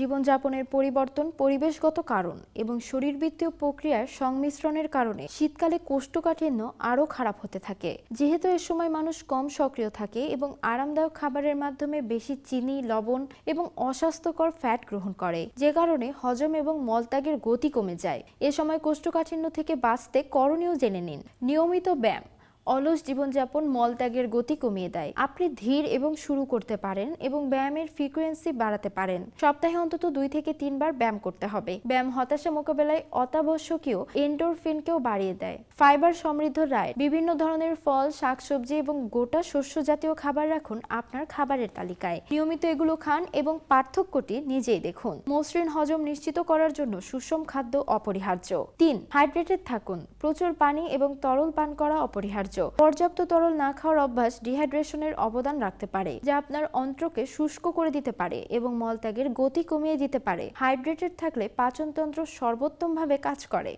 জীবনযাপনের পরিবর্তন, পরিবেশগত কারণ এবং শরীরবৃত্তীয় প্রক্রিয়ার সংমিশ্রণের কারণে শীতকালে কোষ্ঠকাঠিন্য আরও খারাপ হতে থাকে। যেহেতু এ সময় মানুষ কম সক্রিয় থাকে এবং আরামদায়ক খাবারের মাধ্যমে বেশি চিনি, লবণ এবং অস্বাস্থ্যকর ফ্যাট গ্রহণ করে, যে কারণে হজম এবং মলত্যাগের গতি কমে যায়। এ সময় কোষ্ঠকাঠিন্য থেকে বাঁচতে করণীয় জেনে নিন। নিয়মিত ব্যায়াম। অলস জীবনযাপন মলত্যাগের গতি কমিয়ে দেয়। আপনি ধীর এবং শুরু করতে পারেন এবং ব্যায়ামের ফ্রিকোয়েন্সি বাড়াতে পারেন। সপ্তাহে অন্তত দুই থেকে তিনবার ব্যায়াম করতে হবে। ব্যায়াম হতাশা মোকাবেলায় অত্যাবশ্যকীয় এন্ডোরফিনকেও বাড়িয়ে দেয়। ফাইবার সমৃদ্ধ রায়। বিভিন্ন ধরনের ফল, শাকসবজি এবং গোটা শস্য জাতীয় খাবার রাখুন আপনার খাবারের তালিকায়। নিয়মিত এগুলো খান এবং পার্থক্যটি নিজেই দেখুন। মসৃণ হজম নিশ্চিত করার জন্য সুষম খাদ্য অপরিহার্য। তিন হাইড্রেটেড থাকুন। প্রচুর পানি এবং তরল পান করা অপরিহার্য। পর্যাপ্ত তরল না খাওয়ার অভ্যাস ডিহাইড্রেশনের অবদান রাখতে পারে, যা আপনার অন্ত্রকে শুষ্ক করে দিতে পারে এবং মলত্যাগের গতি কমিয়ে দিতে পারে। হাইড্রেটেড থাকলে পাচনতন্ত্র সর্বোত্তমভাবে কাজ করে।